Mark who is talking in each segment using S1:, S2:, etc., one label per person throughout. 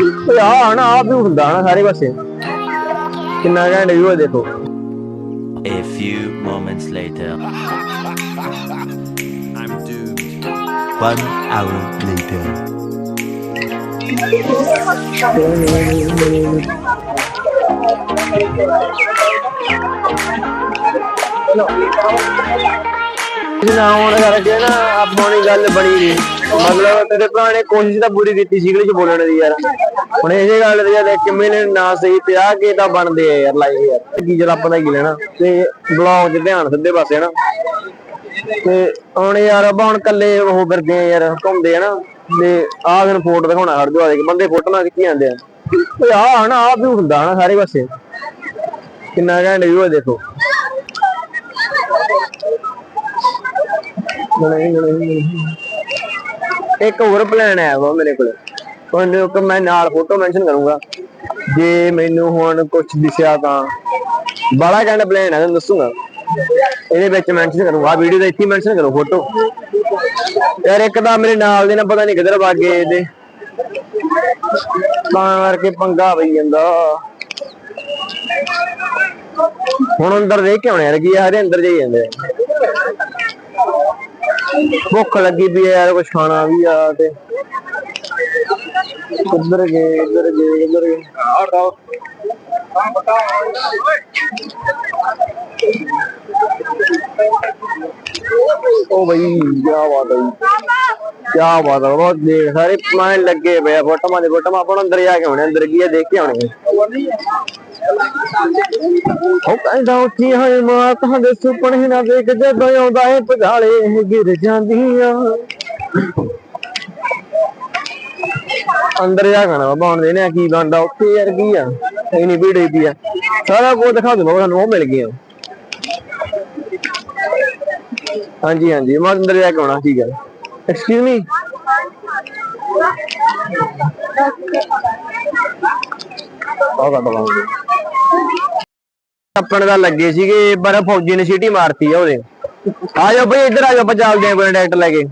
S1: ਓਏ ਆ ਨਾ ਆ ਵੀ ਹੁੰਦਾ ਨਾ ਸਾਰੇ ਪਾਸੇ ਕਿੰਨਾ ਘੈਂਟ ਵੀ ਉਹ ਦੇਖੋ
S2: A few moments later.
S3: I'm doomed.
S2: One hour later.
S1: ਨਾ ਹੋਣ ਕਰਕੇ ਨਾ ਆਪਾਂ ਦੀ ਗੱਲ ਬਣੀ ਨਹੀਂ ਮਤਲਬ ਤੇਰੇ ਭਰਾ ਨੇ ਕੋਸ਼ਿਸ਼ ਤਾਂ ਪੂਰੀ ਕੀਤੀ ਸੀ, ਇੰਗਲਿਸ਼ ਬੋਲਣ ਦੀ ਯਾਰ। ਹੁਣ ਇਹ ਗੱਲ ਤੇ ਜਦ ਇੱਕ ਮਿਲੇ ਨਾ ਸਹੀ ਤੇ ਕੇ ਤਾਂ ਬਣਦੇ ਆ ਯਾਰ ਲਾਈਵ ਯਾਰ। ਕੀ ਜਦ ਆਪਾਂ ਦਾ ਕੀ ਲੈਣਾ? ਤੇ ਬਲੌਗ 'ਚ ਧਿਆਨ ਸਿੱਧੇ ਪਾਸੇ ਨਾ। ਤੇ ਹੁਣ ਯਾਰ ਆਪਾਂ ਹੁਣ ਕੱਲੇ ਉਹ ਫਿਰਦੇ ਆ ਯਾਰ, ਘੁੰਮਦੇ ਆ ਤੇ ਆਹ ਦਿਨ ਫੋਟੋ ਦਿਖਾਉਣਾ ਹਰ ਦਵਾ ਦੇ ਬੰਦੇ ਫੋਟੋ ਨਾਲ ਖਿੱਚੀ ਜਾਂਦੇ ਆ। ਓਏ ਆ ਨਾ ਆ ਵੀ ਹੁੰਦਾ ਨਾ ਸਾਰੇ ਪਾਸੇ। ਕਿੰਨਾ ਘੈਂਟ ਵੀ ਉਹ ਦੇਖੋ। ਨਹੀਂ ਨਹੀਂ। ਇੱਕ ਹੋਰ ਪਲਾਨ ਹੈ ਵਾ ਮੇਰੇ ਕੋਲ। ਉਹਨੂੰ ਕਿ ਮੈਂ ਨਾਲ ਫੋਟੋ ਮੈਂਸ਼ਨ ਕਰੂੰਗਾ। ਜੇ ਮੈਨੂੰ ਹੁਣ ਕੁਝ ਦਿਸਿਆ ਤਾਂ। ਬੜਾ ਕਹਿੰਦਾ ਪਲਾਨ ਹੈ, ਤੁਹਾਨੂੰ ਦੱਸੂਗਾ। ਇਹਦੇ ਵਿੱਚ ਮੈਂਸ਼ਨ ਕਰੂੰਗਾ। ਵੀਡੀਓ ਦੇ ਇੱਥੇ ਮੈਂਸ਼ਨ ਕਰੋ ਫੋਟੋ ਯਾਰ ਇੱਕ ਤਾਂ ਮੇਰੇ ਨਾਲ ਦੇ ਨਾ ਪਤਾ ਨਹੀਂ ਕਿੱਧਰ ਵਗ ਗਏ ਇਹਦੇ। ਤਾਂ ਕਰਕੇ ਪੰਗਾ ਪਈ ਜਾਂਦਾ। ਹੁਣ ਅੰਦਰ ਦੇਖ ਕੇ ਆਉਣੇ ਯਾਰ, ਕੀ ਯਾਰ ਅੰਦਰ ਜਾਈ ਜਾਂਦੇ ਭੁੱਖ ਲੱਗੀ ਵੀ ਯਾਰ ਕੁਝ ਖਾਣਾ ਵੀ ਆ ਤੇ। ਕਿੱਧਰ ਗਏ ਕਿੱਧਰ ਗਏ ਕਿੱਧਰ ਗਏ? ਉਹ ਬਈ ਕੀ ਬਾਤ ਹੈ ਕੀ ਬਾਤ ਹੈ ਬਹੁਤ ਦੇਖ, ਸਾਰੇ ਮਾਇਨ ਲੱਗੇ ਪਏ ਆ ਫੋਟੋਆਂ ਦੇ, ਫੋਟੋਆਂ ਆਪਾਂ ਨੂੰ ਅੰਦਰ ਜਾ ਕੇ ਆਉਣੇ ਅੰਦਰ ਕੀ ਆ, ਦੇਖ ਕੇ ਆਉਣੇ ਉਹ ਕਹਿੰਦਾ ਉੱਠੀ ਮਾਤਾਂ ਦੇ ਸੁਪਨੇ ਨਾ ਦੇਖ ਜਦੋਂ ਆਉਂਦਾ ਏ ਪਝਾਲੇ ਗਿਰ ਜਾਂਦੀਆਂ। ਅੰਦਰ ਜਾ ਕੇ ਨਾ ਬਣਦੇ ਨੇ ਕੀ ਬਣਦਾ, ਉੱਥੇ ਯਾਰ ਕੀ ਆ? ਇੰਨੀ ਭੀੜ ਹੋਈ ਪਈ ਆ। ਸਾਰਾ ਕੁਝ ਦਿਖਾ ਦੂੰਗਾ ਤੁਹਾਨੂੰ ਉਹ ਮਿਲ ਗਿਆ ਹਾਂਜੀ ਹਾਂਜੀ, ਮੈਂ ਅੰਦਰ ਜਾ ਕੇ ਆਉਣਾ ਠੀਕ ਹੈ ਐਕਸਕਿਊਜ਼ ਮੀ ਆਹ ਕੱਢ ਲਾਂਗੇ ਆਪਣੇ ਦਾ ਲੱਗੇ ਸੀਗੇ, ਪਰ ਫੌਜੀ ਨੇ ਸੀਟੀ ਮਾਰਤੀ ਆ ਉਹਦੇ। ਆ ਜਾਓ ਬਈ ਇੱਧਰ ਆ ਜਾਓ ਆਪਾਂ ਚੱਲਦੇ ਆਂ ਕੋਈ ਡਾਇਰੈਕਟ ਲੈ ਕੇ।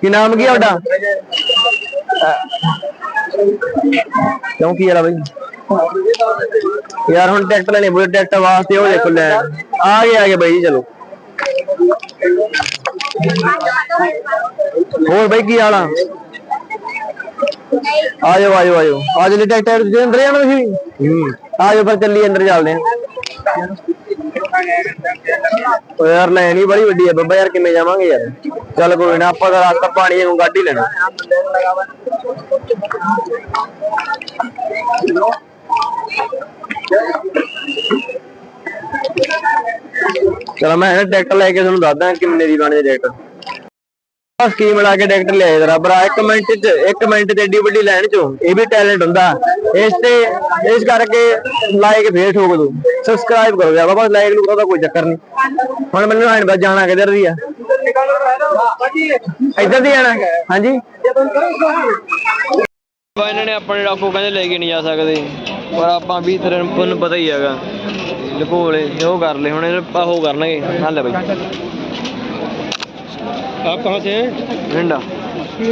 S1: ਕੀ ਨਾਮ ਕੀ ਆ ਤੁਹਾਡਾ? ਕਿਉਂ ਕੀ ਯਾਰ ਬਈ? ਯਾਰ ਹੁਣ ਟਰੈਕਟਰ ਲੈਣੇ ਬੁਲੇ ਟਰੈਕਟਰ ਵਾਸਤੇ ਉਹ ਦੇਖੋ ਲੈ। ਆ ਗਏ ਆ ਗਏ ਬਈ ਜੀ ਚਲੋ। ਹੋਰ ਬਈ ਕੀ ਹਾਲ ਆ? ਆ ਜਾਓ ਆ ਜਾਓ ਟਰੈਕਟਰ ਦੇ ਅੰਦਰ ਜਾਣਾ ਤੁਸੀਂ? ਹੂੰ। ਆ ਜਾਓ ਫਿਰ ਚੱਲੀ ਅੰਦਰ ਚੱਲਦੇ ਆਂ। ਓ ਯਾਰ ਲੈਣੀ ਬੜੀ ਵੱਡੀ ਹੈ ਬੱਬਾ ਯਾਰ, ਕਿਵੇਂ ਜਾਵਾਂਗੇ ਯਾਰ? ਚੱਲ ਕੋਈ ਨਾ, ਆਪਾਂ ਤਾਂ ਰਸਤਾ ਪਾਣੀ ਨੂੰ ਗੱਡ ਹੀ ਲੈਣਾ। ਚਲੋ ਮੈਂ ਇਹ ਟਰੈਕਟਰ ਲੈ ਕੇ ਤੁਹਾਨੂੰ ਦੱਸਦਾ ਕਿੰਨੇ ਦੀ ਬਣੇ ਟਰੈਕਟਰ ਆ ਸਕੀਮ ਲਾ ਕੇ ਟਰੈਕਟਰ ਲਿਆਏ ਜਰਾ ਭਰਾ, ਇੱਕ ਮਿੰਟ ਚ, ਇੱਕ ਮਿੰਟ ਤੇ ਏਡੀ ਵੱਡੀ ਲਾਈਨ ਚੋਂ, ਇਹ ਵੀ ਟੈਲੈਂਟ ਹੁੰਦਾ। ਇਸ ਤੇ, ਇਸ ਕਰਕੇ ਲਾਈਕ ਫੇਰ ਠੋਕ ਦੋ। ਸਬਸਕ੍ਰਾਈਬ ਕਰੋ ਯਾਰ ਬਾਬਾ ਲਾਈਕ ਨੂੰ ਉਹਦਾ ਕੋਈ ਚੱਕਰ ਨਹੀਂ ਹੁਣ ਮੈਨੂੰ ਐਂ ਬਸ ਜਾਣਾ ਕਿੱਧਰ ਦੀ ਆ? ਇੱਧਰ ਦੀ ਜਾਣਾ ਹਾਂਜੀ?
S4: ਬਾ ਇਹਨਾਂ ਨੇ ਆਪਣੇ ਡਾਕੂ ਕਹਿੰਦੇ ਲੈ ਕੇ ਨਹੀਂ ਜਾ ਸਕਦੇ। ਪਰ ਆਪਾਂ ਵੀ ਤੇਰੇ ਪਤਾ ਹੀ ਹੈਗਾ। ਲਕੋਲੇ ਉਹ ਕਰ ਲੈ ਹੁਣ ਇਹ ਉਹ ਕਰਨਗੇ। ਹੱਲ ਬਈ। ਆਪ ਕਹਾਂ ਸੇ? ਬਠਿੰਡਾ।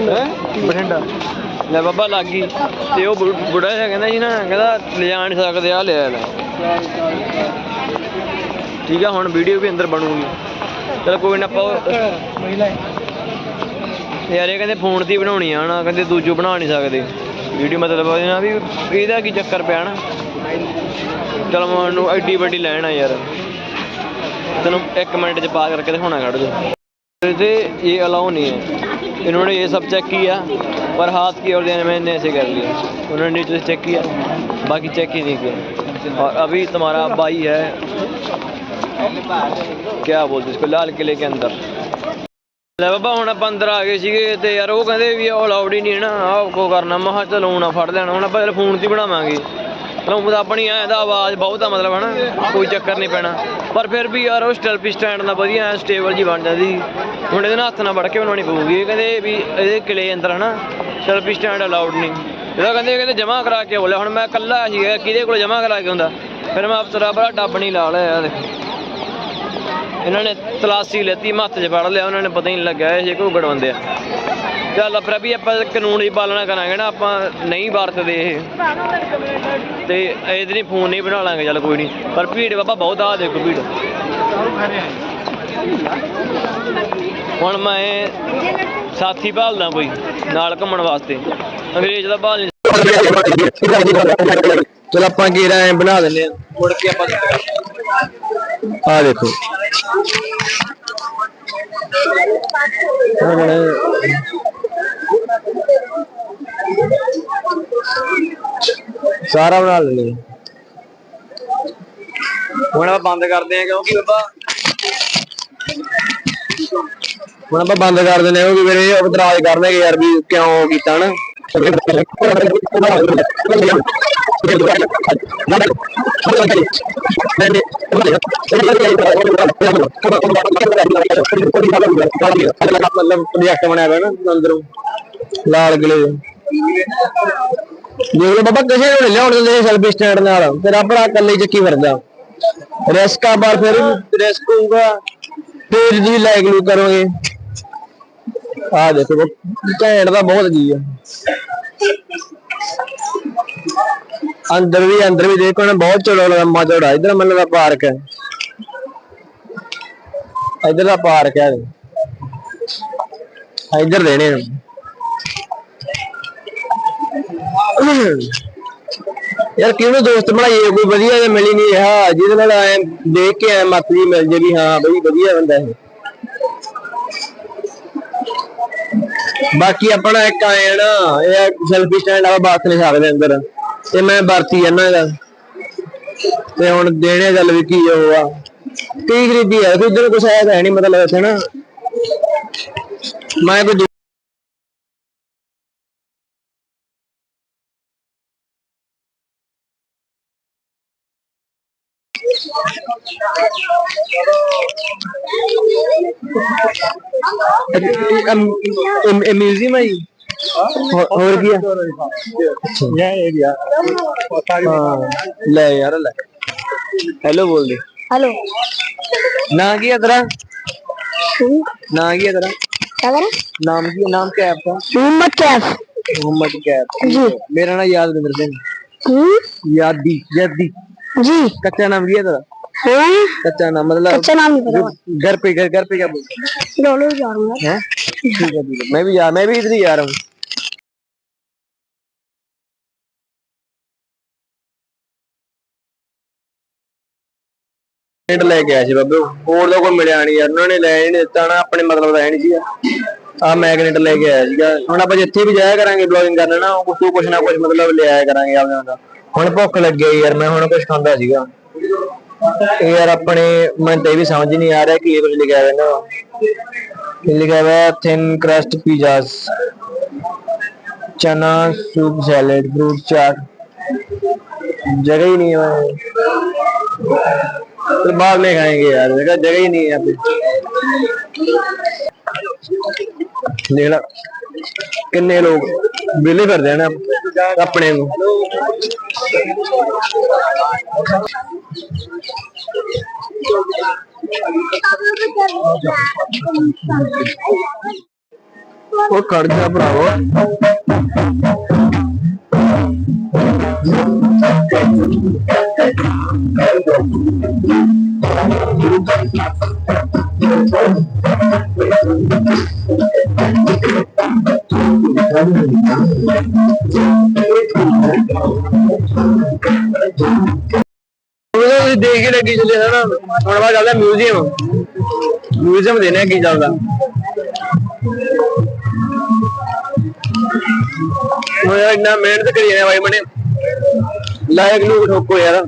S4: ਹੈ? ਬਠਿੰਡਾ। ਲੈ ਬਾਬਾ ਲੱਗੀ ਤੇ ਉਹ ਬੁ- ਬੁੜਾ ਜਿਹਾ ਕਹਿੰਦਾ ਸੀ ਨਾ ਕਹਿੰਦਾ ਲਿਜਾ ਨਹੀਂ ਸਕਦੇ ਆ ਲੈ ਲੈ ਠੀਕ ਆ ਹੁਣ ਵੀਡੀਓ ਵੀ ਅੰਦਰ ਬਣੂਗੀ। ਚਲ ਕੋਈ ਨਾ ਆਪਾਂ ਯਾਰ ਇਹ ਕਹਿੰਦੇ ਫੋਨ ਹੀ ਬਣਾਉਣੀ ਆ ਨਾ ਕਹਿੰਦੇ ਦੂਜੋ ਬਣਾ ਨਹੀਂ ਸਕਦੇ। ਵੀਡੀਓ ਮਤਲਬ ਇਹ ਨਾ ਵੀ ਇਹਦਾ ਕੀ ਚੱਕਰ ਪਿਆ ਨਾ। ਚਲ ਮੈਂ ਉਹਨੂੰ ਐਡੀ ਵੱਡੀ ਲੈਣ ਆ ਯਾਰ। ਤੈਨੂੰ 1 ਮਿੰਟ ਚ ਪਾ ਕਰਕੇ ਦਿਖਾਉਣਾ ਖੜ ਜਾ ਤੇ ਇਹ अलाउ नहीं है इन्होंने ये सब चेक किया पर हाथ की और देने मैंने ऐसे कर लिया उन्होंने नीचे से चेक किया बाकी चेक ही नहीं किया और अभी तुम्हारा भाई है क्या बोलते इसको लाल किले के अंदर ਲੈ ਬਾਬਾ ਹੁਣ ਆਪਾਂ ਅੰਦਰ ਆ ਗਏ ਸੀਗੇ ਤੇ ਯਾਰ ਉਹ ਕਹਿੰਦੇ ਵੀ ਉਹ ਅਲਾਉਡ ਹੀ ਨਹੀਂ ਹੈ ਨਾ ਆਹ ਕੋ ਕਰਨਾ ਮੈਂ ਕਿਹਾ ਚਲੋ ਹੁਣ ਫੜ ਲੈਣਾ ਹੁਣ ਆਪਾਂ ਫੋਨ ਤੇ ਹੀ ਬਣਾਵਾਂਗੇ ਚਲੋ ਤਾਂ ਆਪਣੀ, ਐ ਦਾ ਆਵਾਜ਼ ਬਹੁਤ ਆ ਮਤਲਬ, ਹਨਾ? ਕੋਈ ਚੱਕਰ ਨਹੀਂ ਪੈਣਾ। ਪਰ ਫਿਰ ਵੀ ਯਾਰ, ਉਹ ਸਟੈਲਫੀ ਸਟੈਂਡ ਦਾ ਵਧੀਆ, ਐ ਸਟੇਬਲ ਜੀ ਬਣ ਜਾਂਦੀ। ਹੁਣ ਇਹਦੇ ਨਾਲ ਹੱਥ ਨਾਲ ਵੜ ਕੇ ਬਣਾਉਣੀ ਪਊਗੀ। ਇਹ ਕਹਿੰਦੇ ਵੀ ਇਹਦੇ ਕਿਲੇ ਅੰਦਰ, ਹਨਾ? ਸਟੈਲਫੀ ਸਟੈਂਡ ਅਲਾਉਡ ਨਹੀਂ। ਇਹਦਾ ਕਹਿੰਦੇ ਕਹਿੰਦੇ ਜਮਾ ਕਰਾ ਕੇ ਬੋਲਿਆ, ਹੁਣ ਮੈਂ ਇਕੱਲਾ ਸੀਗਾ ਕਿਹਦੇ ਕੋਲ ਜਮਾ ਕਰਾ ਕੇ ਹੁੰਦਾ? ਫਿਰ ਮੈਂ ਅਫਸਰਾ ਬੜਾ ਡੱਬ ਨਹੀਂ ਲਾ ਲਿਆ ਯਾਰ ਇਹਨਾਂ ਨੇ ਤਲਾਸੀ ਲੈਤੀ ਮੱਥ 'ਚ ਫੜ ਲਿਆ, ਉਹਨਾਂ ਨੇ ਪਤਾ ਹੀ ਨਹੀਂ ਲੱਗਿਆ, ਇਹ ਜੇ ਕੋਈ ਗੜਵੰਦੇ ਆ। ਚੱਲ ਫਿਰ ਵੀ ਆਪਾਂ ਕਾਨੂੰਨ ਦੀ ਪਾਲਣਾ ਕਰਾਂਗੇ ਨਾ, ਆਪਾਂ ਨਹੀਂ ਵਰਤਦੇ ਇਹ। ਤੇ ਇਹਦੇ ਲਈ ਫੋਨ ਨਹੀਂ ਬਣਾ ਲਾਂਗੇ, ਚੱਲ ਕੋਈ ਨਹੀਂ। ਪਰ ਭੀੜ ਬਾਬਾ ਬਹੁਤ ਆ, ਦੇਖੋ ਭੀੜ। ਹੁਣ ਮੈਂ ਸਾਥੀ ਭਾਲਦਾ ਕੋਈ, ਨਾਲ ਘੁੰਮਣ ਵਾਸਤੇ। ਅੰਗਰੇਜ਼ ਦਾ ਭਾਲ ਨਹੀਂ
S1: ਚਲ ਆਪਾਂ ਗੇਰਾ ਐ ਬਣਾ ਦਿੰਦੇ ਆ
S4: ਮੁੜ ਕੇ ਆਪਾਂ
S1: ਆ ਦੇਖੋ। ਹੁਣ ਸਾਰਾ ਬਣਾ ਆ।
S4: ਹੁਣ ਆਪਾਂ ਬੰਦ ਕਰਦੇ ਆ ਕਿਉਂਕਿ ਬਾਬਾ
S1: ਹੁਣ ਆਪਾਂ ਬੰਦ ਕਰ ਦਿੰਦੇ ਹਾਂ ਕਿਉਂਕਿ ਫਿਰ ਇਹ ਇਤਰਾਜ਼ ਕਰਨਗੇ ਯਾਰ ਵੀ ਕਿਉਂ ਕੀਤਾ ਨਾ ਮਤਲਬ ਪ੍ਰੋਜੈਕਟ ਬਣਿਆ ਹੋਇਆ ਨਾ ਅੰਦਰੋਂ ਲਾਲ ਕਿਲੇ ਦੇਖ ਲਓ ਬਾਬਾ ਕਿਸੇ ਨੂੰ ਲਿਆਉਣ ਦਿੰਦੇ ਸੈਲਫੀ ਸਟੈਂਡ ਨਾਲ ਤੇਰਾ ਭਰਾ ਇਕੱਲੇ ਚੱਕੀ ਫਿਰਦਾ ਰਿਸਕ ਬਾਰ ਫਿਰ ਰਿਸਕ ਹੋਊਗਾ ਫਿਰ ਜੀ ਲਾਈਕ ਨੂੰ ਕਰੋਗੇ ਆ ਦੇਖੋ ਬੋ- ਘੈਂਟ ਦਾ ਬਹੁਤ ਜੀ ਆ। ਅੰਦਰ ਵੀ ਅੰਦਰ ਵੀ ਦੇਖੋ ਨਾ ਬਹੁਤ ਚੌੜਾ ਲੰਮਾ ਚੌੜਾ, ਇਧਰ ਮਤਲਬ ਦਾ ਪਾਰਕ ਹੈ। ਇਧਰ ਦਾ ਪਾਰਕ ਹੈ। ਇਧਰ ਦੇਣੇ ਯਾਰ ਕਿਹਨੂੰ ਦੋਸਤ ਬਣਾਈਏ, ਕੋਈ ਵਧੀਆ ਜਿਹਾ ਮਿਲ ਹੀ ਨਹੀਂ ਰਿਹਾ। ਜਿਹਦੇ ਨਾਲ ਐ ਦੇਖ ਕੇ ਐ ਮੱਤ ਜੀ ਮਿਲ ਜੇ ਵੀ ਹਾਂ, ਬਈ ਵਧੀਆ ਬੰਦਾ ਇਹ। ਬਾਕੀ ਆਪਣਾ ਇੱਕ ਆਏ ਨਾ, ਇਹ ਸੈਲਫੀ ਸਟੈਂਡ ਆ ਬਾਤ ਨਹੀਂ ਸਕਦੇ ਅੰਦਰ। ਤੇ ਮੈਂ ਵਰਤੀ ਜਾਂਦਾ ਗਾ ਤੇ ਹੁਣ ਦੇਣੇ ਗੱਲ ਵੀ ਕੀ ਉਹ ਆ। ਕੀ ਗਰੀਬੀ ਹੈ ਕੋਈ ਇਧਰ ਕੁਛ ਆਇਆ ਤਾਂ ਹੈ ਮਤਲਬ ਇੱਥੇ ਨਾ। ਮੈਂ ਕੋਈ ਇਹ ਮਿਊਜ਼ੀਅਮ ਹੈ ਜੀ। और क्या? ये? एरिया ले यार ले। हेलो बोल दे।
S3: हेलो
S1: ना की तेरा? ना की तेरा?
S3: क्या करें?
S1: नाम की नाम क्या है आपका?
S3: मोहम्मद कैफ।
S1: मोहम्मद कैफ।
S3: जी।
S1: मेरा नाम यादविंदर सिंह
S3: हम्म,
S1: यादी यादी।
S3: जी।
S1: कच्चा नाम क्या तेरा?
S3: हाँ
S1: कच्चा नाम मतलब
S3: अच्छा नाम नहीं पता
S1: घर पे घर घर पे क्या बोलते हैं?
S3: डॉलर जा रहा हूँ
S1: हैं? ठीक है ठीक है। मैं भी जा मैं भी इधर ही आ रहा हूँ। ਹਿੰਡ ਲੈ ਕੇ ਆਇਆ ਸੀ ਬਾਬੇ। ਹੋਰ ਦਾ ਕੋਈ ਮਿਲਿਆ ਨਹੀਂ ਯਾਰ, ਉਹਨਾਂ ਨੇ ਲੈ ਨਹੀਂ ਦਿੱਤਾ ਨਾ, ਆਪਣੇ ਮਤਲਬ ਦਾ ਨਹੀਂ ਸੀਗਾ ਆ ਮੈਗਨੇਟ ਲੈ ਕੇ ਆਇਆ ਸੀਗਾ। ਹੁਣ ਆਪਾਂ ਜਿੱਥੇ ਵੀ ਜਾਇਆ ਕਰਾਂਗੇ ਬਲੌਗਿੰਗ ਕਰਨ ਨਾ ਕੁਝ ਕੁਝ ਨਾ ਕੁਝ ਮਤਲਬ ਲੈ ਕਰਾਂਗੇ ਆਪਣਾ ਦਾ ਹੁਣ ਭੁੱਖ ਲੱਗੀ ਯਾਰ, ਮੈਂ ਹੁਣ ਕੁਝ ਖਾਂਦਾ ਸੀਗਾ। ਯਾਰ ਆਪਣੇ, ਮੈਨੂੰ ਤੇ ਵੀ ਸਮਝ ਨਹੀਂ ਆ ਰਿਹਾ ਕਿ ਇਹ ਕੁਝ ਲਿਖਿਆ ਹੋਇਆ ਨਾ। ਲਿਖਿਆ ਹੋਇਆ ਥਿਨ ਕਰਸਟ ਪੀਜ਼ਾਸ ਚਨਾ ਸੂਪ ਸੈਲਡ ਫਰੂਟ ਚਾਟ। ਜਗ੍ਹਾ ਹੀ ਨਹੀਂ ਹੈ तो बाहर ले खाएँगे यार। जगह जगह ही नहीं है यहाँ पे। देखना किन्ने लोग बिल्ली कर देना अपने वो कर भरावो। ਦੇਖ ਕੇ ਲੱਗੀ ਚੱਲੇ ਹਨਾ ਹੁਣ ਬਾਅਦ ਚੱਲਦਾ ਮਿਊਜ਼ੀਅਮ ਮਿਊਜ਼ੀਅਮ ਦੇਣੇ ਆ ਕੀ ਚੱਲਦਾ ਉਹ ਇੰਨਾ ਮਿਹਨਤ ਕਰੀ ਜਾਂਦੇ ਬਾਈ ਮਨੇ। ਲਾਇਕ ਨੂੰ ਠੋਕੋ ਯਾਰ।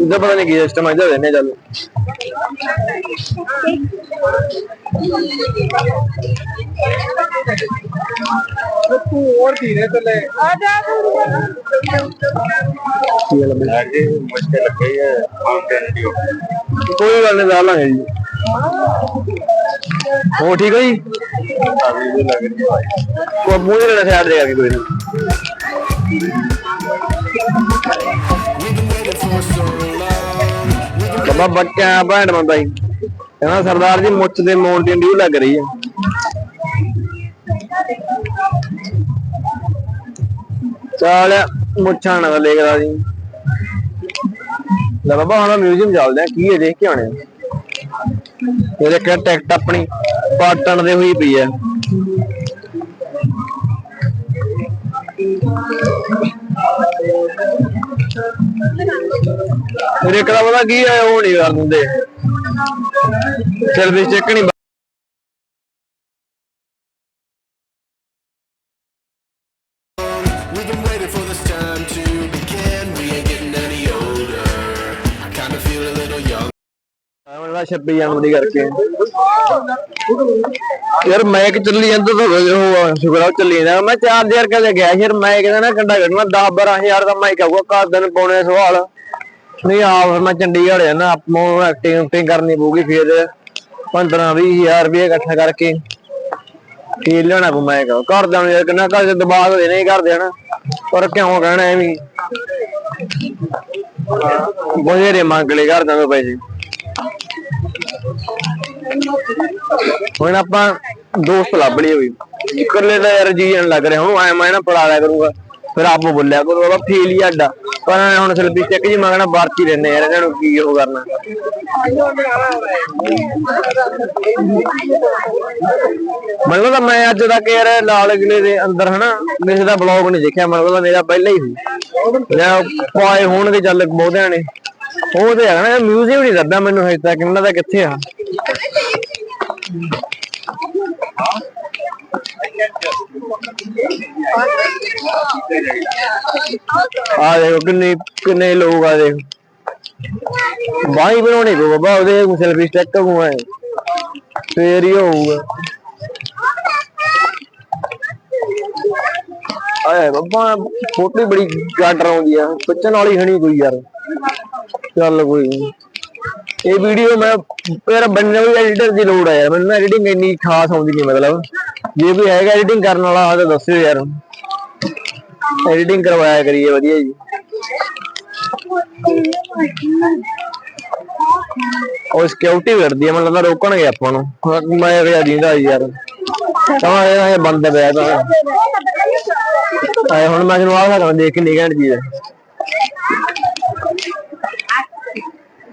S1: ਇਹਦਾ ਪਤਾ ਨਹੀਂ ਕੀ ਸਿਸਟਮ ਆ, ਇਹਦਾ ਦੇਣੇ ਚੱਲ। और धीरे चले जी मुश्किल कोई गल नहीं ला जी हो ठीक है जी ख्याल कि कोई ना बाबा बच्चा क्या बंदा जी ਕਹਿੰਦਾ ਸਰਦਾਰ ਜੀ ਮੁੱਛ ਦੇ ਮੋੜ ਦੀ ਡਿਊ ਲੱਗ ਰਹੀ ਹੈ। ਚਾਲ ਮੁੱਛਾਂ ਨਾਲ ਲੇਖਦਾ ਜੀ। ਲੈ ਬਾਬਾ, ਹੁਣ ਮਿਊਜ਼ੀਅਮ ਚੱਲਦੇ ਆ ਕੀ ਹੈ ਦੇਖ ਕੇ ਆਉਣੇ ਇਹ ਦੇਖ ਟਿਕਟ ਆਪਣੀ ਪਾਟਣ ਦੇ ਹੋਈ ਪਈ ਹੈ। ਫਿਰ ਇੱਕ ਦਾ ਪਤਾ ਕੀ ਹੈ ਉਹ ਨਹੀਂ ਕਰ ਦਿੰਦੇ ਸਰਵਿਸ ਚੈੱਕ ਨਹੀਂ
S5: We've been waiting for this time to begin. We ain't getting any older. I kinda feel a little young.
S1: ਮੇਰਾ 26 ਜਨਵਰੀ ਕਰਕੇ ਯਾਰ ਮੈਕ ਚੱਲੀ ਜਾਂਦਾ ਤਾਂ ਉਹ ਸ਼ੁਕਰ ਆ ਚੱਲੀ ਜਾਂਦਾ ਮੈਂ 4000 ਕਦੇ ਗਿਆ ਯਾਰ ਮੈਂ ਕਹਿੰਦਾ ਨਾ ਕੰਡਾ ਕੱਢਣਾ 10 12000 ਦਾ ਮੈਕ ਆਊਗਾ ਘਰ ਦਿਨ ਪਾਉਣੇ ਸਵਾਲ ਨਹੀਂ ਆ ਮੈਂ ਚੰਡੀਗੜ੍ਹ ਜਾਣਾ ਆਪੋ ਐਕਟਿੰਗ ਐਕਟਿੰਗ ਕਰਨੀ ਪਊਗੀ ਫਿਰ। 15 20000 ਰੁਪਏ ਇਕੱਠਾ ਕਰਕੇ। ਕੀ ਲੈਣਾ ਪਊ ਮੈਂ ਕਹਾਂ ਘਰ ਦਾ ਯਾਰ ਕਿੰਨਾ ਘਰ ਦੇ ਦਬਾਅ ਹੋ ਨਹੀਂ ਕਰਦੇ ਦੇਣਾ ਪਰ ਕਿਉਂ ਕਹਿਣਾ ਐਵੇਂ ਬੋਝੇਰੇ ਮੰਗ ਲਏ ਘਰ ਤੋਂ ਪੈਸੇ। ਹੁਣ ਆਪਾਂ ਦੋਸਤ ਲੱਭ ਲਈ ਹੋਈ ਇਕੱਲੇ ਦਾ ਯਾਰ ਜੀ ਲੱਗ ਰਿਹਾ। ਹੁਣ ਐ ਮੈਂ ਨਾ ਪੜਾ ਲਿਆ ਕਰੂੰਗਾ। ਫਿਰ ਆਪ ਬੋਲਿਆ ਕਰੂਗਾ ਬਾ ਫੇਲ ਹੀ ਅੱਡਾ। ਪਰ ਐਂ ਹੁਣ ਸਲਪੀ ਚੱਕ ਜੀ ਮੰਗਣਾ ਵਰਤੀ ਰਹਿੰਦੇ ਯਾਰ, ਇਹਨਾਂ ਨੂੰ ਕੀ ਉਹ ਕਰਨਾ? ਮੈਨੂੰ ਤਾਂ ਮੈਂ ਅੱਜ ਤੱਕ ਯਾਰ ਲਾਲ ਕਿਲੇ ਦੇ ਅੰਦਰ ਹਨਾ, ਕਿਸੇ ਦਾ ਬਲੌਗ ਨਹੀਂ ਦੇਖਿਆ, ਮੈਨੂੰ ਤਾਂ ਮੇਰਾ ਪਹਿਲਾਂ ਹੀ ਸੀ। ਜਾਂ ਪਾਏ ਹੋਣਗੇ ਚੱਲ ਬਹੁਤਿਆਂ ਨੇ। ਉਹ ਤੇ ਹੈਗਾ ਨਾ ਮਿਊਜ਼ੀਅਮ ਨਹੀਂ ਦੱਬਿਆ ਮੈਨੂੰ ਹਜੇ ਤੱਕ, ਇਹਨਾਂ ਦਾ ਕਿੱਥੇ ਆ? ਆ ਦੇਖੋ ਕਿੰਨੇ ਕਿੰਨੇ ਲੋਕ ਆ ਦੇਖ। ਬਾਈ ਬਣਾਉਣੀ ਪਊ ਬਾਬਾ, ਉਹਦੇ ਸੈਲਫੀ ਸਟੈਕ ਹੋਊਗਾ ਫੇਰ ਹੀ ਹੋਊਗਾ। ਆਏ ਬਾਬਾ, ਫੋਟੋ ਬੜੀ ਗੱਡ ਆਉਂਦੀ ਆ। ਬੱਚਣ ਵਾਲੀ ਹਣੀ ਕੋਈ ਯਾਰ। ਚੱਲ ਕੋਈ ਨੀ। ਇਹ ਵੀਡੀਓ ਮੈਂ ਯਾਰ ਬੰਨੇ ਹੋਈ ਐਡੀਟਰ ਦੀ ਲੋੜ ਆ ਯਾਰ। ਮੈਨੂੰ ਐਡੀਟਿੰਗ ਇੰਨੀ ਖਾਸ ਆਉਂਦੀ ਨਹੀਂ ਮਤਲਬ। ਜੇ ਕੋਈ ਹੈਗਾ ਐਡੀਟਿੰਗ ਕਰਨ ਵਾਲਾ ਆ ਤਾਂ ਦੱਸਿਓ ਯਾਰ। ਐਡੀਟਿੰਗ ਕਰਵਾਇਆ ਕਰੀਏ, ਵਧੀਆ ਜੀ। ਉਹ ਸਿਕਿਉਰਿਟੀ ਵਰਦੀ ਆ, ਮੈਨੂੰ ਰੋਕਣਗੇ ਆਪਾਂ ਨੂੰ। ਮੈਂ ਕਿਹਾ ਦੀਂਦਾ ਯਾਰ। ਤਾਂ ਇਹ ਬੰਦ ਪਿਆ ਤਾਂ। ਆਏ ਹੁਣ ਮੈਂ ਇਹਨੂੰ ਆਹ ਕਰਾਂ ਦੇਖ ਕੇ ਨਿਗਾਹ ਜੀ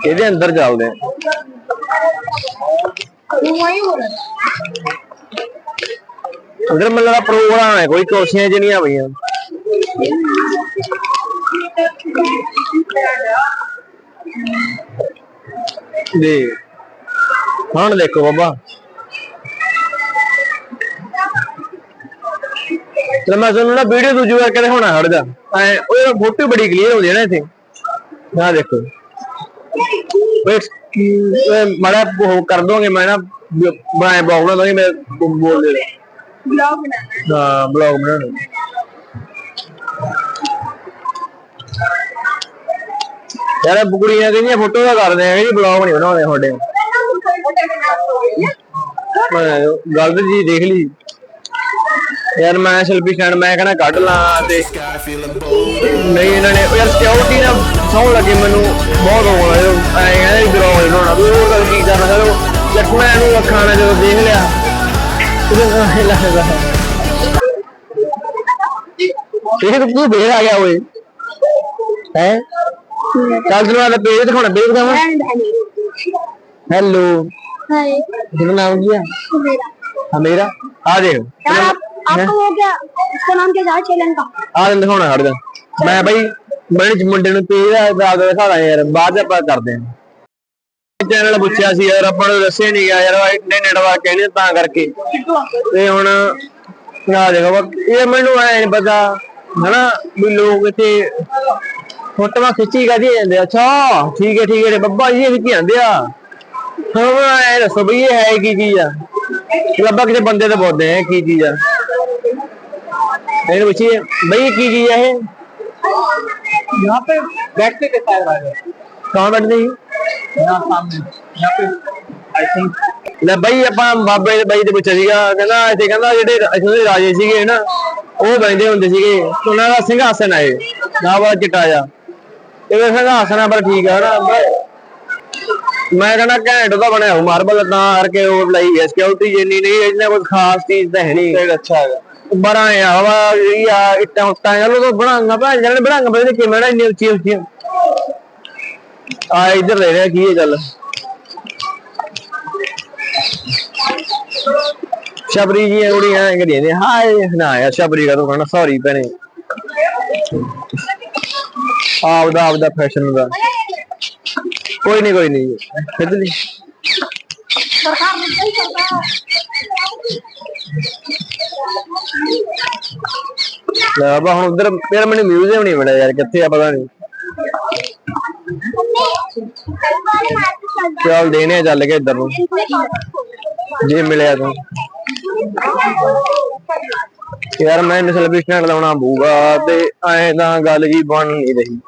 S1: ਇਹਦੇ ਅੰਦਰ ਚੱਲਦੇ ਆ। ਉਧਰ ਮੈਨੂੰ ਲੱਗਦਾ ਪ੍ਰੋਗਰਾਮ ਹੈ, ਕੋਈ ਕੁਰਸੀਆਂ ਜਿਹੜੀਆਂ ਪਈਆਂ। ਦੇ ਹੁਣ ਦੇਖੋ ਬਾਬਾ। ਤੇ ਮੈਂ ਤੁਹਾਨੂੰ ਨਾ ਵੀਡੀਓ ਦੂਜੀ ਵਾਰ ਕਦੇ ਹੋਣਾ, ਹਟ ਜਾ। ਐ, ਉਹ ਫੋਟੋ ਬੜੀ ਕਲੀਅਰ ਹੁੰਦੀ ਹੈ ਨਾ ਇੱਥੇ। ਆਹ ਦੇਖੋ। ਮੜਾ ਉਹ ਕਰ ਦੋਗੇ ਮੈਂ ਨਾ ਬਣਾਏ ਬਲੌਗ ਬਣਾ ਦੋਗੇ ਮੈਂ ਬੋਲ ਦੇ
S3: ਬਲੌਗ ਬਣਾਣਾ
S1: ਹਾਂ। ਬਲੌਗ ਬਣਾਣਾ ਯਾਰ ਬੁਗੜੀਆਂ ਕਹਿੰਦੀਆਂ ਫੋਟੋ ਦਾ ਕਰਦੇ ਆ ਜੀ ਬਲੌਗ ਨਹੀਂ ਬਣਾਉਣੇ ਤੁਹਾਡੇ ਮੈਂ ਗਲਤ ਜੀ ਦੇਖ ਲਈ। ਯਾਰ ਮੈਂ ਸੈਲਫੀ ਸਟੈਂਡ ਮੈਂ ਕਹਿੰਦਾ ਕੱਢ ਲਾਂ ਤੇ ਨਹੀਂ ਇਹਨਾਂ ਨੇ ਉਹ ਯਾਰ ਸਿਕਿਉਰਿਟੀ ਨਾ ਸੌਣ ਲੱਗੇ ਮੈਨੂੰ ਬਹੁਤ ਹੋਣਾ ਇਹ ਐ ਕਹਿੰਦੇ ਬਲੌਗ ਨਹੀਂ ਬਣਾਉਣਾ ਵੀ ਹੋਰ ਗੱਲ ਕੀ ਕਰਨਾ ਚਲੋ ਚੱਕਣਾ ਇਹਨੂੰ ਅੱਖਾਂ ਨਾਲ ਜਦੋਂ ਦੇਖ ਲਿਆ ਉਹਦੇ ਨਾਲ ਲੱਗਦਾ ਇਹ ਤਾਂ ਤੂੰ ਬੇਰ ਆ ਗਿਆ ਓਏ ਹੈ ਚੱਲ ਤੈਨੂੰ ਆਦਾ ਪੇਜ ਦਿਖਾਉਣਾ ਪੇਜ ਦਿਖਾਵਾਂ ਹੈਲੋ
S3: हाय
S1: ਤੇਰਾ ਨਾਮ ਕੀ ਆ
S3: मेरा
S1: ਹਾਂ ਮੇਰਾ ਆ ਦੇਖ
S3: यार आप आपका वो क्या इसका नाम क्या था चैनल का
S1: ਆ ਦਿਨ ਦਿਖਾਉਣਾ ਖੜ ਜਾ ਮੈਂ ਬਈ ਮੈਂ ਮੁੰਡੇ ਨੂੰ ਪੇਜ ਦਾ ਦਾ ਦਿਖਾਣਾ ਯਾਰ ਬਾਅਦ ਚ ਆਪਾਂ ਕਰਦੇ ਆਂ। ਚੈਨਲ ਪੁੱਛਿਆ ਸੀ ਯਾਰ ਆਪਾਂ ਨੂੰ ਦੱਸਿਆ ਨਹੀਂ ਗਿਆ ਯਾਰ ਇੰਨੇ ਨੇੜਵਾ ਕਹਿੰਦੇ ਤਾਂ ਕਰਕੇ। ਤੇ ਹੁਣ ਆ ਦੇਖੋ ਇਹ ਮੈਨੂੰ ਐ ਨਹੀਂ ਪਤਾ ਹਨਾ ਵੀ ਲੋਕ ਇੱਥੇ ਫੋਟੋਆਂ ਖਿੱਚੀ ਕਾਦੀ ਜਾਂਦੇ ਆ? ਅੱਛਾ ਠੀਕ ਹੈ ਠੀਕ ਹੈ ਬੱਬਾ ਜੀ ਇਹ ਖਿੱਚੀ ਜਾਂਦੇ ਆ? ਹੁਣ ਐ ਦੱਸੋ ਵੀ ਇਹ ਹੈ ਕੀ ਚੀਜ਼ ਆ? ਲੱਭਾ ਕਿਸੇ ਬੰਦੇ ਤੇ ਬੋਲਦੇ ਆ ਕੀ ਚੀਜ਼ ਆ? ਇਹਨੂੰ ਪੁੱਛੀਏ ਬਈ ਕੀ ਚੀਜ਼ ਹੈ ਇਹ?
S6: यहाँ पे बैठते के साइड वाले
S1: ਕੌਣ ਬੈਠਦੇ ਜੀ
S6: यहाँ सामने यहाँ पे I think
S1: ਲੈ ਬਾਈ ਆਪਾਂ ਬਾਬੇ ਦੇ ਬਾਈ ਦੇ ਪੁੱਛਿਆ ਸੀਗਾ ਕਹਿੰਦਾ ਇੱਥੇ ਕਹਿੰਦਾ ਜਿਹੜੇ ਇੱਥੋਂ ਦੇ ਰਾਜੇ ਸੀਗੇ ਨਾ ਉਹ ਬੈਠੇ ਹੁੰਦੇ ਸੀਗੇ ਉਹਨਾਂ ਦਾ ਸਿੰਘਾਸਨ ਆਏ ਨਾ ਵਾ ਚਿੱਟਾ ਜਾ ਇਹ ਵੀ ਸਿੰਘਾਸਨ ਆ ਪਰ ਠੀਕ ਆ ਨਾ ਪਰ ਮੈਂ ਕਹਿੰਦਾ ਘੈਂਟ ਦਾ ਬਣਿਆ ਹੋ ਮਾਰਬਲ ਤਾਂ ਕਰਕੇ ਉਹ ਲਈ ਹੈ ਸਿਕਿਉਰਿਟੀ ਜਿੰਨੀ ਨਹੀਂ ਇਹਨਾਂ ਕੋਈ ਖਾਸ ਚੀਜ਼ ਤਾਂ ਹੈ ਨਹੀਂ ਅੱਛਾ ਹੈਗਾ barang ya apa iya itu tanya lu tuh berang apa jangan berang apa ini kamera ini uci uci आ इधर ले रहे हैं की ये गल शबरी जी उड़ी हैं करिए ने हाय ना यार शबरी का तो कहना सॉरी पहने आवदा आवदा फैशन का कोई नहीं
S3: कोई नहीं फिर
S1: ਲੈ ਬਾਬਾ, ਹੁਣ ਉਧਰ ਫਿਰ ਮੈਨੂੰ ਮਿਊਜ਼ੀਅਮ ਨਹੀਂ ਮਿਲਿਆ ਯਾਰ, ਕਿੱਥੇ ਆ ਪਤਾ ਨਹੀਂ ਚੱਲ ਦੇਣੇ ਆ ਚੱਲ ਕੇ ਇੱਧਰ ਨੂੰ। ਜੇ ਮਿਲਿਆ ਤਾਂ। ਯਾਰ ਮੈਂ ਸੈਲੀਬ੍ਰੇਸ਼ਨ ਲਾਉਣਾ ਪਊਗਾ ਤੇ ਐਂ ਤਾਂ ਗੱਲ ਜੀ ਬਣ ਨਹੀਂ ਰਹੀ।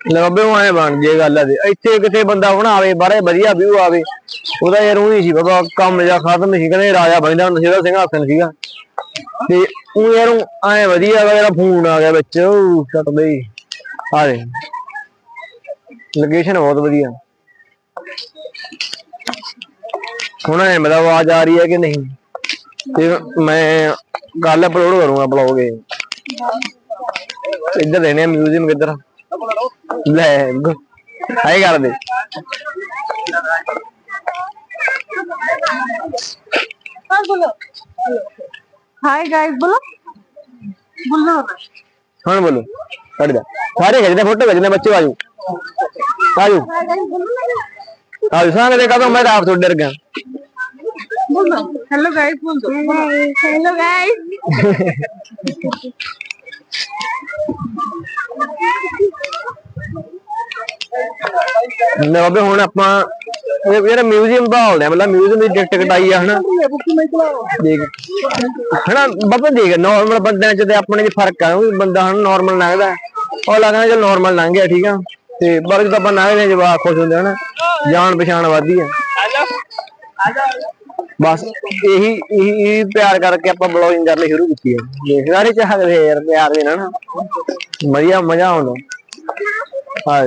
S1: ਲੈ ਬਾਬੇ ਬਣ ਜੇ ਗੱਲ ਆ ਤੇ। ਇੱਥੇ ਕਿਤੇ ਬੰਦਾ ਬਣਾਵੇ ਬਾਰੇ ਵਧੀਆ ਵਿਊ ਆਵੇ, ਉਹਦਾ ਯਾਰ ਉਹ ਸੀ ਬਾਬਾ, ਕੰਮ ਜਾਂ ਖਤਮ ਸੀ, ਕਹਿੰਦੇ ਰਾਜਾ ਬੈਂਦਾ ਹੁੰਦਾ ਸੀ ਸਿੰਘਾਸਨ ਸੀਗਾ। ਤੇ ਉਹ ਯਾਰ ਐ ਵਧੀਆ ਵਾ, ਜਿਹੜਾ ਫੋਨ ਆ ਗਿਆ ਵਿੱਚ, ਉਹ ਛੱਟ ਆ ਦੇ ਲੋਕੇਸ਼ਨ ਬਹੁਤ ਵਧੀਆ। ਹੁਣ ਐ ਮੇਰਾ ਆਵਾਜ਼ ਆ ਰਹੀ ਹੈ ਕਿ ਨਹੀਂ? ਤੇ ਮੈਂ ਕੱਲ ਅਪਲੋਡ ਕਰੂੰਗਾ ਬਲੌਗ ਇਹ। ਇੱਧਰ ਦੇਣੇ ਮਿਊਜ਼ੀਅਮ ਕਿੱਧਰ ਲੈ ਹਾਈ ਕਰ ਦੇ
S3: हाँ बोलो हाय गाइस बोलो बोलो
S1: ਹੁਣ ਬੋਲੋ ਕੱਢ ਦਾ ਸਾਰੇ ਖਿੱਚਦੇ ਫੋਟੋ ਖਿੱਚਦੇ ਬੱਚੇ ਆਜੋ ਆਜੋ
S3: हाय गाइस बोलो
S1: ਆਜੋ ਸਾਹਮਣੇ ਦੇਖਾ ਤਾਂ ਮੈਂ ਤਾਂ ਆਪ ਤੋਂ ਡਰ ਗਿਆ
S3: बोलो हेलो गाइस बोल दो हेलो गाइस
S1: ਲੈ ਬਾਬੇ ਹੁਣ ਆਪਾਂ ਇਹ ਯਾਰ ਮਿਊਜ਼ੀਅਮ ਭਾਲਦੇ ਆ ਮਤਲਬ ਮਿਊਜ਼ੀਅਮ ਦੀ ਟਿਕਟ ਕਟਾਈ ਆ, ਹਨਾ? ਦੇਖ। ਹਨਾ ਬਾਬਾ ਦੇਖ ਨਾਰਮਲ ਬੰਦਿਆਂ ਚ ਤੇ ਆਪਣੇ ਚ ਫ਼ਰਕ ਆ, ਉਹ ਬੰਦਾ ਹਨਾ ਨਾਰਮਲ ਲੰਘਦਾ। ਉਹ ਲੱਗਦਾ ਜੇ ਨਾਰਮਲ ਲੰਘ ਗਿਆ, ਠੀਕ ਆ? ਤੇ ਪਰ ਜਦੋਂ ਆਪਾਂ ਲੰਘਦੇ ਆ ਖੁਸ਼ ਹੁੰਦੇ ਹਨਾ? ਜਾਣ ਪਛਾਣ ਵੱਧਦੀ ਆ। ਬਸ, ਇਹੀ ਇਹੀ ਇਹੀ ਪਿਆਰ ਕਰਕੇ ਆਪਾਂ ਬਲੌਗਿੰਗ ਕਰਨੀ ਸ਼ੁਰੂ ਕੀਤੀ ਹੈ ਦੇਖ, ਸਾਰੇ ਚਾਹਦੇ ਯਾਰ, ਪਿਆਰ ਦੇ ਨਾਲ ਨਾ ਵਧੀਆ, ਮਜ਼ਾ ਆਉਂਦਾ। ਹਾਂ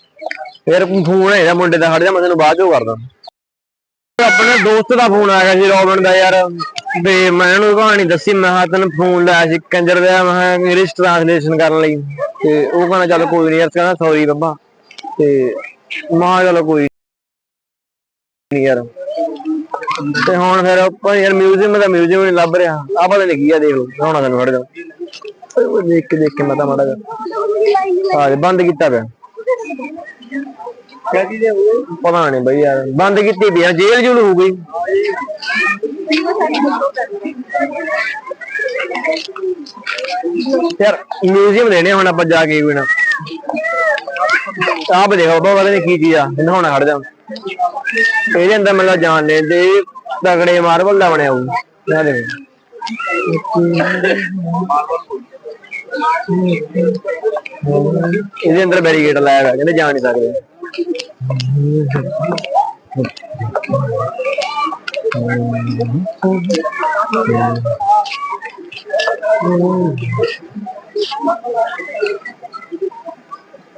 S1: ਫਿਰ ਫੋਨ ਹੈਗਾ ਮੁੰਡੇ ਦਾ ਹਟ ਜਾ ਮੈਂ ਤੈਨੂੰ ਬਾਅਦ ਚੋਂ ਕਰਦਾ। ਆਪਣੇ ਦੋਸਤ ਦਾ ਫੋਨ ਆ ਗਿਆ ਸੀ ਰੋਬਨ ਦਾ ਯਾਰ ਤੇ ਮੈਂ ਉਹਨੂੰ ਕਹਾਣੀ ਦੱਸੀ, ਮੈਂ ਕਿਹਾ ਤੈਨੂੰ ਫੋਨ ਲਾਇਆ ਸੀ ਕੰਜਰ ਦਾ, ਮੈਂ ਕਿਹਾ ਇੰਗਲਿਸ਼ ਟ੍ਰਾਂਸਲੇਸ਼ਨ ਕਰਨ ਲਈ। ਤੇ ਉਹ ਕਹਿੰਦਾ, ਚੱਲ ਕੋਈ ਨਹੀਂ ਯਾਰ ਕਹਿੰਦਾ ਸੌਰੀ ਬੱਬਾ। ਤੇ ਮੈਂ ਕਿਹਾ, ਚੱਲ ਕੋਈ ਨਹੀਂ ਯਾਰ। ਤੇ ਹੁਣ ਫਿਰ ਆਪਾਂ ਯਾਰ ਮਿਊਜ਼ੀਅਮ ਦਾ ਮਿਊਜ਼ੀਅਮ ਨਹੀਂ ਲੱਭ ਰਿਹਾ। ਆ ਪਤਾ ਨਹੀਂ ਕੀ ਆ, ਦੇਖ ਲਓ ਹੁਣ ਤੈਨੂੰ ਫੜ ਜਾ ਦੇਖ ਕੇ ਦੇਖ ਕੇ ਮੈਂ ਤਾਂ ਮਾੜਾ ਜਿਹਾ ਬੰਦ ਕੀਤਾ ਪਿਆ। ਪਤਾ ਨਹੀਂ ਬਈ ਯਾਰ, ਬੰਦ ਕੀਤੀ ਪਈ ਆ, ਜੇਲ੍ਹ ਜੁਲ ਹੋ ਗਈ। ਯਾਰ, ਮਿਊਜ਼ੀਅਮ ਦੇਣੇ ਹੁਣ ਆਪਾਂ ਜਾ ਕੇ ਵੀ ਨਾ ਆਪ ਦੇਖੋ ਬਾਬਾ ਵਾਲੇ ਨੇ ਕੀ ਚੀਜ਼ ਆ ਨਹਾਉਣਾ ਖੜ ਜਾ ਇਹਦੇ ਅੰਦਰ ਮਤਲਬ ਜਾਣ ਲੈ ਤੇ ਤਗੜੇ ਮਾਰਬਲ ਦਾ ਬਣਿਆ ਹੋਊ। ਮੈਂ ਦੇ ਇਹਦੇ ਅੰਦਰ ਬੈਰੀਕੇਡ ਲਾਇਆ ਹੋਇਆ, ਕਹਿੰਦੇ ਜਾ ਨਹੀਂ ਸਕਦੇ।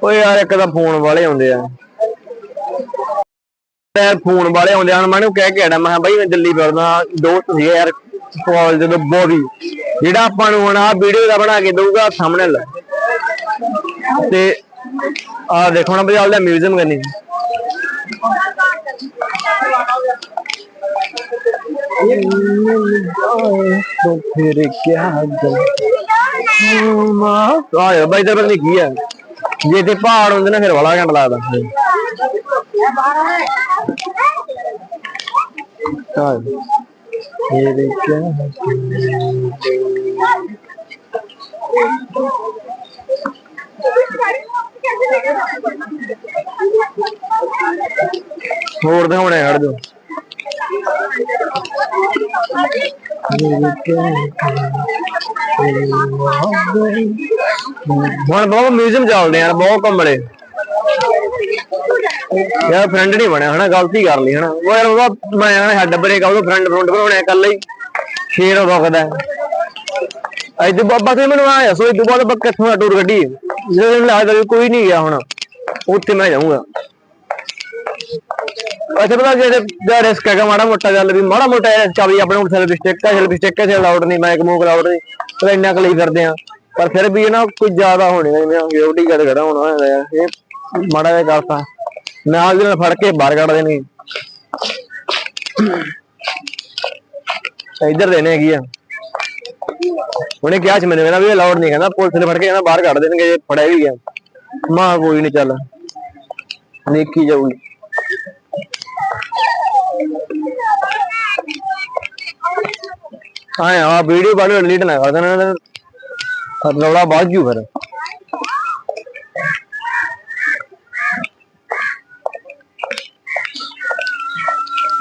S1: ਓਏ ਯਾਰ, ਇੱਕ ਤਾਂ ਫੋਨ ਵਾਲੇ ਆਉਂਦੇ ਆ। ਯਾਰ ਫੋਨ ਵਾਲੇ ਆਉਂਦੇ ਹਨ ਮੈਨੂੰ ਕਹਿ ਕੇ ਆਣਾ ਮੈਂ ਕਿਹਾ ਬਾਈ ਮੈਂ ਦਿੱਲੀ ਫਿਰਦਾ, ਦੋਸਤ ਸੀ ਯਾਰ ਕਾਲਜ ਦਾ ਬੋਬੀ, ਜਿਹੜਾ ਆਪਾਂ ਨੂੰ ਹੁਣ ਆ ਵੀਡੀਓ ਦਾ ਬਣਾ ਕੇ ਦਊਗਾ ਥੰਬਨੇਲ ਤੇ ਆ ਦੇਖੋ ਨਾ ਬਜਾਲ ਦਾ ਮਿਊਜ਼ੀਅਮ ਕਰਨੀ तो फिर क्या ਆ ਬਾਈ ਇਧਰ ਪਤਾ ਨੀ ਕੀ ਆ ਜੇ ਤੇ ਪਹਾੜ ਹੁੰਦੇ ਨਾ ਫਿਰ ਬੜਾ ਘੰਟ ਲੱਗਦਾ ਚੱਲ ਇਹ ਦੇਖਿਆ ਹੋਰ ਦਿਖਾਉਣੇ ਹੜ ਜੋ ਹੁਣ ਬਹੁਤ ਮਿਊਜ਼ੀਅਮ ਚੱਲਦੇ ਯਾਰ ਬਹੁਤ ਕੰਮਲੇ ਯਾਰ ਫਰੈਂਡ ਨਹੀਂ ਬਣਿਆ, ਹਨਾ, ਗਲਤੀ ਕਰ ਲਈ, ਹਨਾ। ਉਹ ਯਾਰ ਉਹਦਾ ਮੈਂ ਹਨਾ ਹੈਡ ਬ੍ਰੇਕ ਆ, ਉਹਦਾ ਫਰੈਂਡ ਫਰੁੰਡ ਬਣਾਉਣਾ ਕੱਲ ਹੀ। ਸ਼ੇਰ ਰੁਕਦਾ ਅੱਜ ਤੋਂ ਤੇ ਮੈਨੂੰ ਆਇਆ ਸੋ ਇਹ ਬਾਅਦ ਬੱਕ ਕਿੱਥੋਂ ਦਾ ਟੂਰ ਗੱਡੀ ਜਦੋਂ ਮੈਨੂੰ ਲੱਗਦਾ ਵੀ ਕੋਈ ਨਹੀਂ ਗਿਆ ਹੁਣ, ਉੱਥੇ ਮੈਂ ਜਾਊਂਗਾ। ਅੱਛਾ, ਪਤਾ ਜਿਹੜੇ ਦਾ ਰਿਸਕ ਹੈਗਾ ਮਾੜਾ ਮੋਟਾ ਗੱਲ ਵੀ, ਮਾੜਾ ਮੋਟਾ ਚਾਬੀ ਆਪਣੇ ਉੱਤੇ ਸੈਲਫ ਸਟਿਕ ਹੈ ਸੈਲਫ ਸਟਿਕ ਹੈ ਅਲਾਉਡ ਨਹੀਂ ਮਾਈਕ ਮੂਕ ਅਲਾਉਡ ਨਹੀਂ ਪਰ ਇੰਨਾ ਕੁ ਲਈ ਫਿਰਦੇ ਆ ਪਰ ਫਿਰ ਵੀ ਇਹ ਨਾ ਕੋਈ ਜ਼ਿਆਦਾ ਹੋਣੀ ਨਹੀਂ, ਮੈਂ ਸਿਕਿਉਰਿਟੀ ਕਰ ਖੜਾ ਹੋਣਾ ਇਹ ਮਾੜਾ ਜਿਹਾ ਕਰਤਾ। ਨਾਲ ਦੇ ਨਾਲ ਫੜ ਕੇ ਬਾਹਰ ਕੱਢ ਦੇਣਗੇ ਇੱਧਰ ਦੇਣੇ ਹੈਗੀ ਆ? ਉਹਨੇ ਕਿਹਾ ਸੀ ਮੈਨੂੰ, ਕਹਿੰਦਾ ਵੀ ਅਲਾਉਡ ਨਹੀਂ ਕਹਿੰਦਾ ਪੁਲਿਸ ਨੇ ਫੜ ਕੇ ਕਹਿੰਦਾ ਬਾਹਰ ਕੱਢ ਦੇਣਗੇ, ਜੇ ਫੜਿਆ ਵੀ ਗਿਆ। ਮਾ ਕੋਈ ਨਹੀਂ ਚੱਲ। ਦੇਖੀ ਜਾਊਗੀ। ਹਾਂ ਆ ਵੀਡੀਓ ਬਾਅਦ ਡਿਲੀਟ ਨਾ ਕਰ ਦੇਣਾ ਰੌਲਾ ਬਾਅਦ ਜੂ ਫਿਰ।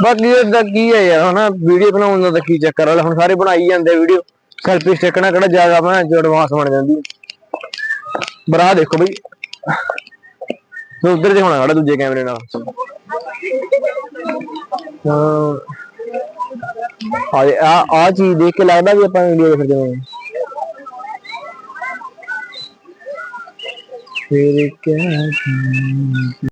S1: ਬਾਕੀ ਇਹਦਾ ਕੀ ਹੈ ਯਾਰ, ਹਨਾ ਵੀਡੀਓ ਬਣਾਉਣ ਦਾ ਤਾਂ ਕੀ ਚੱਕਰ ਆ? ਹੁਣ ਸਾਰੇ ਬਣਾਈ ਜਾਂਦੇ ਵੀਡੀਓ ਸੈਲਫੀ ਸਟਿਕ ਨਾਲ ਕਿਹੜਾ ਜ਼ਿਆਦਾ ਮੈਂ ਜੋ ਐਡਵਾਂਸ ਬਣ ਜਾਂਦੀ ਬਰਾ ਦੇਖੋ ਬਈ। ਉਧਰ ਦੇ ਹੋਣਾ ਸਾਡਾ ਦੂਜੇ ਕੈਮਰੇ ਨਾਲ। ਹਾਂ। ਆ ਆ ਚੀਜ਼ ਦੇਖ ਕੇ ਲੱਗਦਾ ਵੀ ਆਪਾਂ ਇੰਡੀਆ ਦੇ ਫਿਰਦੇ ਹਾਂ ਫਿਰ ਕਿਆ